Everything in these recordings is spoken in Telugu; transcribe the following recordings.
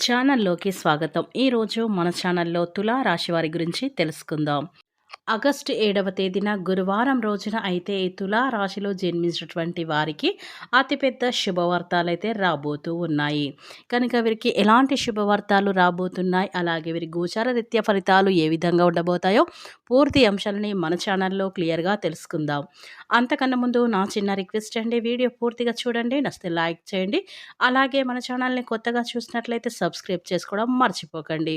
ఛానల్లోకి స్వాగతం. ఈరోజు మన ఛానల్లో తులా రాశి వారి గురించి తెలుసుకుందాం. ఆగస్టు ఏడవ తేదీన గురువారం రోజున అయితే తులా రాశిలో జన్మించినటువంటి వారికి అతిపెద్ద శుభవార్తలు అయితే రాబోతూ ఉన్నాయి. కనుక వీరికి ఎలాంటి శుభవార్తలు రాబోతున్నాయి? అలాగే వీరి గోచార రీత్యా ఫలితాలు ఏ విధంగా ఉండబోతాయో పూర్తి అంశాలని మన ఛానల్లో క్లియర్గా తెలుసుకుందాం. అంతకన్నా ముందు నా చిన్న రిక్వెస్ట్ అండి వీడియో పూర్తిగా చూడండి నచ్చితే లైక్ చేయండి. అలాగే మన ఛానల్ని కొత్తగా చూసినట్లయితే సబ్స్క్రైబ్ చేసుకోవడం మర్చిపోకండి.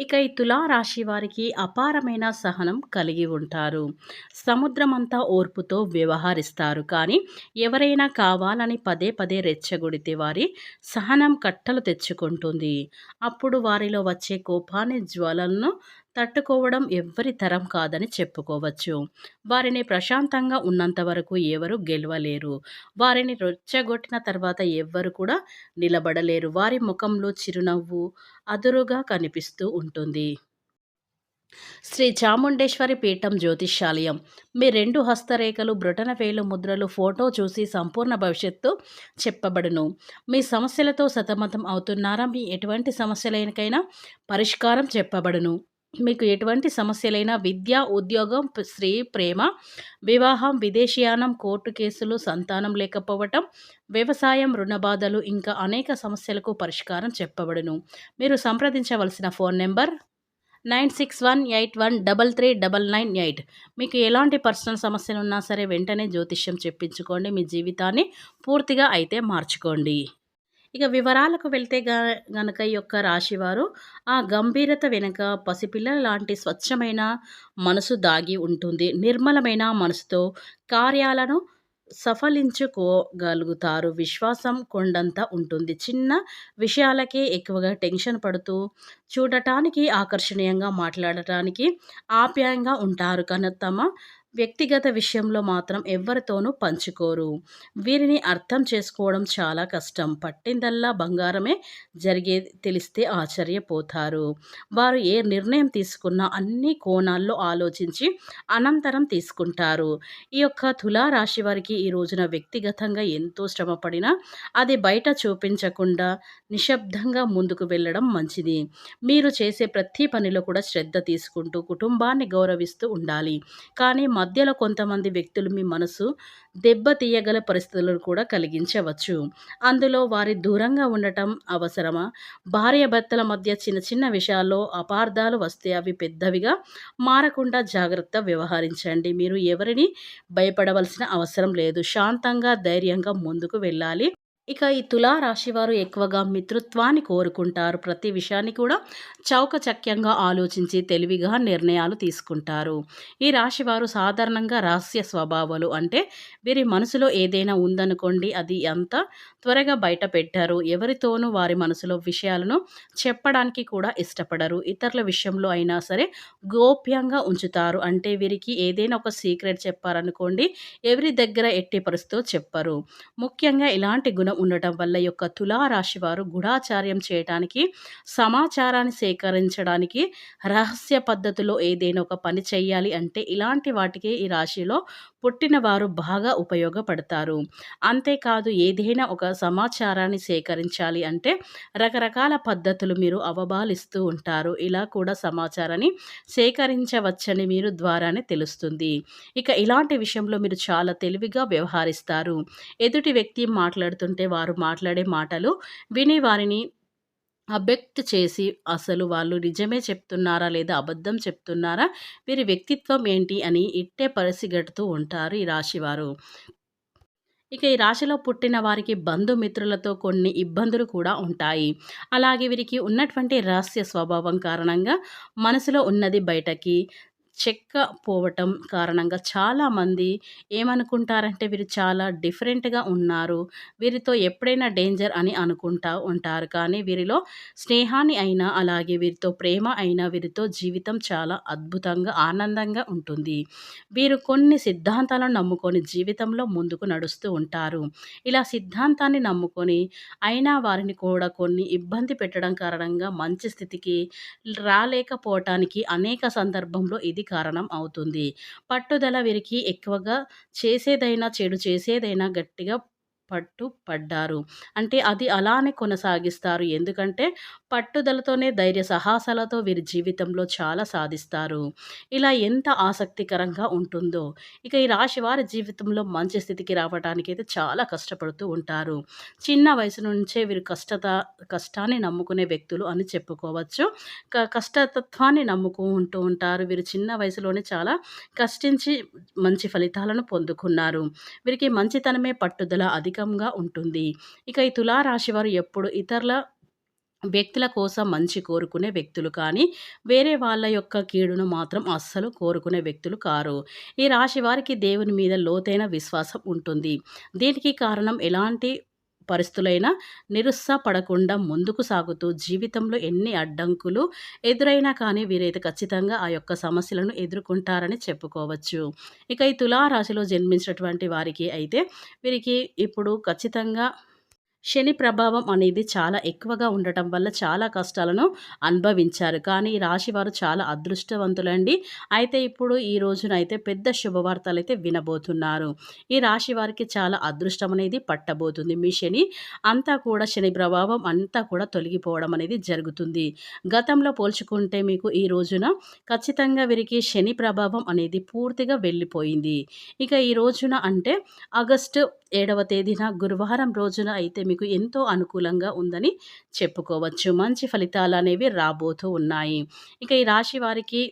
ఇక ఈ తులారాశి వారికి అపారమైన సహనం కలిగి ఉంటారు. సముద్రమంతా ఓర్పుతో వ్యవహరిస్తారు. కానీ ఎవరైనా కావాలని పదే పదే రెచ్చగొడితే వారి సహనం కట్టలు తెచ్చుకుంటుంది. అప్పుడు వారిలో వచ్చే కోపాన్ని జ్వలలను తట్టుకోవడం ఎవ్వరి తరం కాదని చెప్పుకోవచ్చు. వారిని ప్రశాంతంగా ఉన్నంత వరకు ఎవరు గెలవలేరు. వారిని రొచ్చగొట్టిన తర్వాత ఎవ్వరు కూడా నిలబడలేరు. వారి ముఖంలో చిరునవ్వు అదురుగా కనిపిస్తూ ఉంటుంది. శ్రీ చాముండేశ్వరి పీఠం జ్యోతిష్యాలయం. మీ రెండు హస్తరేఖలు బ్రొటన వేలు ముద్రలు ఫోటో చూసి సంపూర్ణ భవిష్యత్తు చెప్పబడును. మీ సమస్యలతో సతమతం అవుతున్నారా? మీ ఎటువంటి సమస్యలైనకైనా పరిష్కారం చెప్పబడును. మీకు ఎటువంటి సమస్యలైనా విద్య ఉద్యోగం స్త్రీ ప్రేమ వివాహం విదేశీయానం కోర్టు కేసులు సంతానం లేకపోవటం వ్యవసాయం రుణబాధలు ఇంకా అనేక సమస్యలకు పరిష్కారం చెప్పబడును. మీరు సంప్రదించవలసిన phone number nine six one eight one double three double nine eight. మీకు ఎలాంటి పర్సనల్ సమస్యలు ఉన్నా సరే వెంటనే జ్యోతిష్యం చెప్పించుకోండి. మీ జీవితాన్ని పూర్తిగా అయితే మార్చుకోండి. ఇక వివరాలకు వెళ్తే గనక ఈ యొక్క రాశివారు ఆ గంభీరత వెనుక పసిపిల్లల లాంటి స్వచ్ఛమైన మనసు దాగి ఉంటుంది. నిర్మలమైన మనసుతో కార్యాలను సఫలించుకోగలుగుతారు. విశ్వాసం కొండంత ఉంటుంది. చిన్న విషయాలకే ఎక్కువగా టెన్షన్ పడుతూ చూడటానికి ఆకర్షణీయంగా మాట్లాడటానికి ఆప్యాయంగా ఉంటారు. కానీ తమ వ్యక్తిగత విషయంలో మాత్రం ఎవరితోనూ పంచుకోరు. వీరిని అర్థం చేసుకోవడం చాలా కష్టం. పట్టిందల్లా బంగారమే జరిగే తెలిస్తే ఆశ్చర్యపోతారు. వారు ఏ నిర్ణయం తీసుకున్నా అన్ని కోణాల్లో ఆలోచించి అనంతరం తీసుకుంటారు. ఈ యొక్క తులారాశి వారికి ఈ రోజున వ్యక్తిగతంగా ఎంతో శ్రమపడినా అది బయట చూపించకుండా నిశ్శబ్దంగా ముందుకు వెళ్ళడం మంచిది. మీరు చేసే ప్రతి పనిలో కూడా శ్రద్ధ తీసుకుంటూ కుటుంబాన్ని గౌరవిస్తూ ఉండాలి. కానీ మధ్యలో కొంతమంది వ్యక్తులు మీ మనసు దెబ్బతీయగల పరిస్థితులను కూడా కలిగించవచ్చు. అందులో వారి దూరంగా ఉండటం అవసరమా? భార్యాభర్తల మధ్య చిన్న చిన్న విషయాల్లో అపార్థాలు వస్తే అవి పెద్దవిగా మారకుండా జాగ్రత్త వ్యవహరించండి. మీరు ఎవరిని భయపడవలసిన అవసరం లేదు. శాంతంగా ధైర్యంగా ముందుకు వెళ్ళాలి. ఇక ఈ తులా రాశివారు ఎక్కువగా మిత్రుత్వాన్ని కోరుకుంటారు. ప్రతి విషయాన్ని కూడా చౌకచక్యంగా ఆలోచించి తెలివిగా నిర్ణయాలు తీసుకుంటారు. ఈ రాశివారు సాధారణంగా రహస్య స్వభావాలు అంటే వీరి మనసులో ఏదైనా ఉందనుకోండి అది ఎంత త్వరగా బయట పెట్టారు. ఎవరితోనూ వారి మనసులో విషయాలను చెప్పడానికి కూడా ఇష్టపడరు. ఇతరుల విషయంలో అయినా సరే గోప్యంగా ఉంచుతారు. అంటే వీరికి ఏదైనా ఒక సీక్రెట్ చెప్పారనుకోండి ఎవరి దగ్గర ఎట్టి పరిస్థితితో చెప్పరు. ముఖ్యంగా ఇలాంటి గుణం ఉండటం వల్ల యొక్క తులారాశి వారు గుడాచార్యం చేయడానికి సమాచారాన్ని సేకరించడానికి రహస్య పద్ధతిలో ఏదైనా ఒక పని చేయాలి అంటే ఇలాంటి వాటికి ఈ రాశిలో పుట్టినవారు బాగా ఉపయోగపడతారు. అంతేకాదు ఏదైనా ఒక సమాచారాన్ని సేకరించాలి అంటే రకరకాల పద్ధతులు మీరు అవబాలిస్తూ ఉంటారు. ఇలా కూడా సమాచారాన్ని సేకరించవచ్చని మీరు ద్వారానే తెలుస్తుంది. ఇక ఇలాంటి విషయంలో మీరు చాలా తెలివిగా వ్యవహరిస్తారు. ఎదుటి వ్యక్తి మాట్లాడుతుంటే వారు మాట్లాడే మాటలు విని వారిని అబెక్ట్ చేసి అసలు వాళ్ళు నిజమే చెప్తున్నారా లేదా అబద్ధం చెప్తున్నారా? వీరి వ్యక్తిత్వం ఏంటి అని ఇట్టే పరిసిగడుతూ ఉంటారు ఈ రాశివారు. ఇక ఈ రాశిలో పుట్టిన వారికి బంధుమిత్రులతో కొన్ని ఇబ్బందులు కూడా ఉంటాయి. అలాగే వీరికి ఉన్నటువంటి రహస్య స్వభావం కారణంగా మనసులో ఉన్నది బయటకి చెక్కపోవటం కారణంగా చాలామంది ఏమనుకుంటారంటే వీరు చాలా డిఫరెంట్‌గా ఉన్నారు. వీరితో ఎప్పుడైనా డేంజర్ అని అనుకుంటా ఉంటారు. కానీ వీరిలో స్నేహాన్ని అయినా, అలాగే వీరితో ప్రేమ అయినా, వీరితో జీవితం చాలా అద్భుతంగా, ఆనందంగా ఉంటుంది. వీరు కొన్ని సిద్ధాంతాలను నమ్ముకొని జీవితంలో ముందుకు నడుస్తూ ఉంటారు. ఇలా సిద్ధాంతాన్ని నమ్ముకొని అయినా వారిని కూడా కొన్ని ఇబ్బంది పెట్టడం కారణంగా మంచి స్థితికి రాలేకపోవటానికి అనేక సందర్భంలో ఇది కారణం అవుతుంది. పట్టుదల వీరికి ఎక్కువగా చేసేదైనా, చెడు చేసేదైనా గట్టిగా పట్టు పడ్డారు. అంటే అది అలానే కొనసాగిస్తారు. ఎందుకంటే పట్టుదలతోనే ధైర్య సాహసాలతో వీరి జీవితంలో చాలా సాధిస్తారు. ఇలా ఎంత ఆసక్తికరంగా ఉంటుందో. ఇక ఈ రాశి వారి జీవితంలో మంచి స్థితికి రావటానికైతే చాలా కష్టపడుతూ ఉంటారు. చిన్న వయసు నుంచే వీరు కష్టత కష్టాన్ని నమ్ముకునే వ్యక్తులు అని చెప్పుకోవచ్చు. క కష్టతత్వాన్ని నమ్ముకుంటూ ఉంటారు. వీరు చిన్న వయసులోనే చాలా కష్టించి మంచి ఫలితాలను పొందుకున్నారు. వీరికి మంచితనమే పట్టుదల అధిక అధికంగా ఉంటుంది. ఇక ఈ తులారాశి వారు ఎప్పుడు ఇతరుల వ్యక్తుల కోసం మంచి కోరుకునే వ్యక్తులు కానీ, వేరే వాళ్ళ యొక్క కీడును మాత్రం అస్సలు కోరుకునే వ్యక్తులు కారు. ఈ రాశి వారికి దేవుని మీద లోతైన విశ్వాసం ఉంటుంది. దీనికి కారణం ఎలాంటి పరిస్థితులైనా నిరుత్సాహపడకుండా ముందుకు సాగుతూ జీవితంలో ఎన్ని అడ్డంకులు ఎదురైనా కానీ వీరైతే ఖచ్చితంగా ఆ యొక్క సమస్యలను ఎదుర్కొంటారని చెప్పుకోవచ్చు. ఇక ఈ తులారాశిలో జన్మించినటువంటి వారికి అయితే వీరికి ఇప్పుడు ఖచ్చితంగా శని ప్రభావం అనేది చాలా ఎక్కువగా ఉండటం వల్ల చాలా కష్టాలను అనుభవించారు. కానీ ఈ రాశి వారు చాలా అదృష్టవంతులండి. అయితే ఇప్పుడు ఈ రోజున అయితే పెద్ద శుభవార్తలైతే వినబోతున్నారు. ఈ రాశి వారికి చాలా అదృష్టం అనేది పట్టబోతుంది. మీ శని అంతా కూడా శని ప్రభావం అంతా కూడా తొలగిపోవడం అనేది జరుగుతుంది. గతంలో పోల్చుకుంటే మీకు ఈ రోజున ఖచ్చితంగా వీరికి శని ప్రభావం అనేది పూర్తిగా వెళ్ళిపోయింది. ఇక ఈ రోజున అంటే ఆగస్టు ఏడవ తేదీన గురువారం రోజున అయితే మీకు ఎంతో అనుకూలంగా ఉందని చెప్పుకోవచ్చు. మంచి ఫలితాలు అనేవి రాబోతూ ఉన్నాయి. ఇక ఈ రాశి వారికి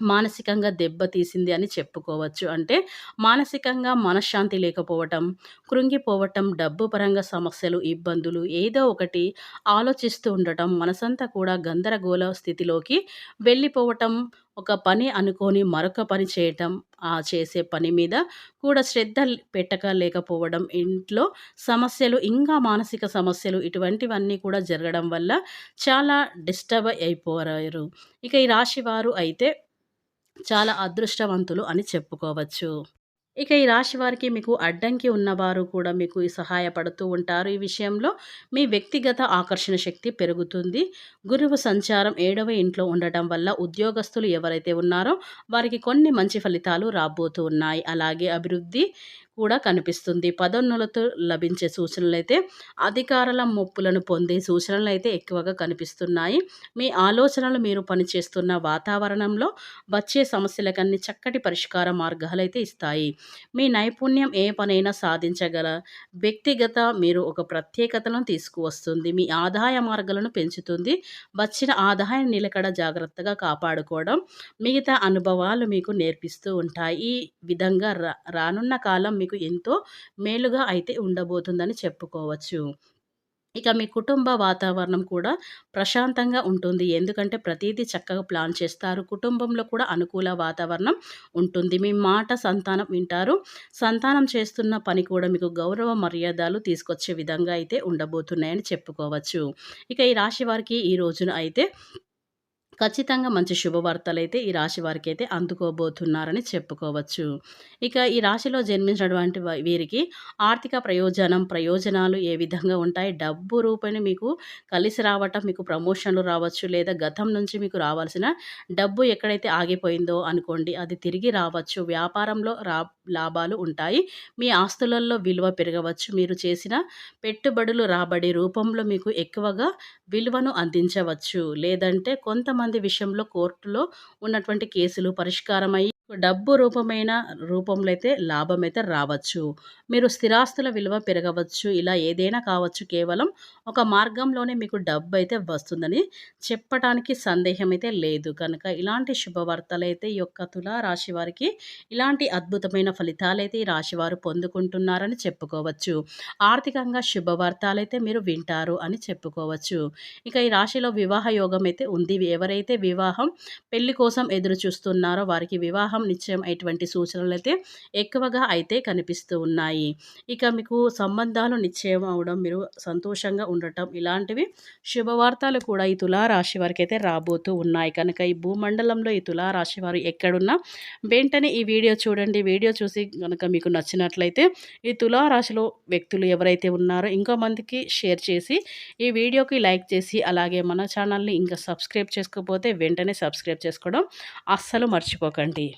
మానసికంగా దెబ్బతీసింది అని చెప్పుకోవచ్చు. అంటే మానసికంగా మనశ్శాంతి లేకపోవటం, కృంగిపోవటం, డబ్బు పరంగా సమస్యలు, ఇబ్బందులు ఏదో ఒకటి ఆలోచిస్తూ ఉండటం, మనసంతా కూడా గందరగోళ స్థితిలోకి వెళ్ళిపోవటం, ఒక పని అనుకోని మరొక పని చేయటం, ఆ చేసే పని మీద కూడా శ్రద్ధ పెట్టక లేకపోవడం, ఇంట్లో సమస్యలు, ఇంకా మానసిక సమస్యలు ఇటువంటివన్నీ కూడా జరగడం వల్ల చాలా డిస్టర్బ్ అయిపోయారు. ఇక ఈ రాశి వారు అయితే చాలా అదృష్టవంతులు అని చెప్పుకోవచ్చు. ఇక ఈ రాశి వారికి మీకు అడ్డంకి ఉన్నవారు కూడా మీకు సహాయపడుతూ ఉంటారు. ఈ విషయంలో మీ వ్యక్తిగత ఆకర్షణ శక్తి పెరుగుతుంది. గురువు సంచారం ఏడవ ఇంట్లో ఉండటం వల్ల ఉద్యోగస్తులు ఎవరైతే ఉన్నారో వారికి కొన్ని మంచి ఫలితాలు రాబోతూ ఉన్నాయి. అలాగే అభివృద్ధి కూడా కనిపిస్తుంది. పదోన్నతులతో లభించే సూచనలైతే అధికారుల మొప్పులను పొందే సూచనలు అయితే ఎక్కువగా కనిపిస్తున్నాయి. మీ ఆలోచనలు మీరు పనిచేస్తున్న వాతావరణంలో వచ్చే సమస్యలకన్నీ చక్కటి పరిష్కార మార్గాలైతే ఇస్తాయి. మీ నైపుణ్యం ఏ పనైనా సాధించగల వ్యక్తిగత మీరు ఒక ప్రత్యేకతను తీసుకువస్తుంది. మీ ఆదాయ మార్గాలను పెంచుతుంది. వచ్చిన ఆదాయం నిలకడ జాగ్రత్తగా కాపాడుకోవడం మిగతా అనుభవాలు మీకు నేర్పిస్తూ ఉంటాయి. ఈ విధంగా రా రానున్న కాలం మీకు ఎంతో మేలుగా అయితే ఉండబోతుందని చెప్పుకోవచ్చు. ఇక మీ కుటుంబ వాతావరణం కూడా ప్రశాంతంగా ఉంటుంది. ఎందుకంటే ప్రతిదీ చక్కగా ప్లాన్ చేస్తారు. కుటుంబంలో కూడా అనుకూల వాతావరణం ఉంటుంది. మీ మాట సంతానం వింటారు. సంతానం చేస్తున్న పని కూడా మీకు గౌరవ మర్యాదలు తీసుకొచ్చే విధంగా అయితే ఉండబోతున్నాయని చెప్పుకోవచ్చు. ఇక ఈ రాశి వారికి ఈ రోజున అయితే ఖచ్చితంగా మంచి శుభవార్తలైతే ఈ రాశి వారికైతే అందుకోబోతున్నారని చెప్పుకోవచ్చు. ఇక ఈ రాశిలో జన్మించినటువంటి వీరికి ఆర్థిక ప్రయోజనం, ప్రయోజనాలు ఏ విధంగా ఉంటాయి? డబ్బు రూపాయిని మీకు కలిసి రావటం, మీకు ప్రమోషన్‌లు రావచ్చు. లేదా గతం నుంచి మీకు రావాల్సిన డబ్బు ఎక్కడైతే ఆగిపోయిందో అనుకోండి, అది తిరిగి రావచ్చు. వ్యాపారంలో రా లాభాలు ఉంటాయి. మీ ఆస్తులలో విలువ పెరగవచ్చు. మీరు చేసిన పెట్టుబడులు రాబడి రూపంలో మీకు ఎక్కువగా విలువను అందించవచ్చు. లేదంటే కొంతమంది విషయంలో కోర్టులో ఉన్నటువంటి కేసులు పరిష్కారమయ్యి డబ్బు రూపమైన రూపంలో అయితే లాభం అయితే రావచ్చు. మీరు స్థిరాస్తుల విలువ పెరగవచ్చు. ఇలా ఏదైనా కావచ్చు. కేవలం ఒక మార్గంలోనే మీకు డబ్బు అయితే వస్తుందని చెప్పటానికి సందేహం అయితే లేదు. కనుక ఇలాంటి శుభవార్తలు అయితే ఈ యొక్క తులా రాశి వారికి ఇలాంటి అద్భుతమైన ఫలితాలు అయితే ఈ రాశి వారు పొందుకుంటున్నారని చెప్పుకోవచ్చు. ఆర్థికంగా శుభవార్తలైతే మీరు వింటారు అని చెప్పుకోవచ్చు. ఇక ఈ రాశిలో వివాహ యోగం అయితే ఉంది. ఎవరైతే వివాహం పెళ్ళి కోసం ఎదురు చూస్తున్నారో వారికి వివాహం నిశ్చయం అటువంటి సూచనలు అయితే ఎక్కువగా అయితే కనిపిస్తూ ఉన్నాయి. ఇక మీకు సంబంధాలు నిశ్చయం అవడం మీరు సంతోషంగా ఉండటం ఇలాంటివి శుభవార్తలు కూడా ఈ తులారాశి వారికి అయితే రాబోతూ ఉన్నాయి. కనుక ఈ భూమండలంలో ఈ తులారాశి వారు ఎక్కడున్నా వెంటనే ఈ వీడియో చూడండి. వీడియో చూసి కనుక మీకు నచ్చినట్లయితే ఈ తులారాశిలో వ్యక్తులు ఎవరైతే ఉన్నారో ఇంకో మందికి షేర్ చేసి ఈ వీడియోకి లైక్ చేసి అలాగే మన ఛానల్ని ఇంకా సబ్స్క్రైబ్ చేసుకోకపోతే వెంటనే సబ్స్క్రైబ్ చేసుకోవడం అస్సలు మర్చిపోకండి.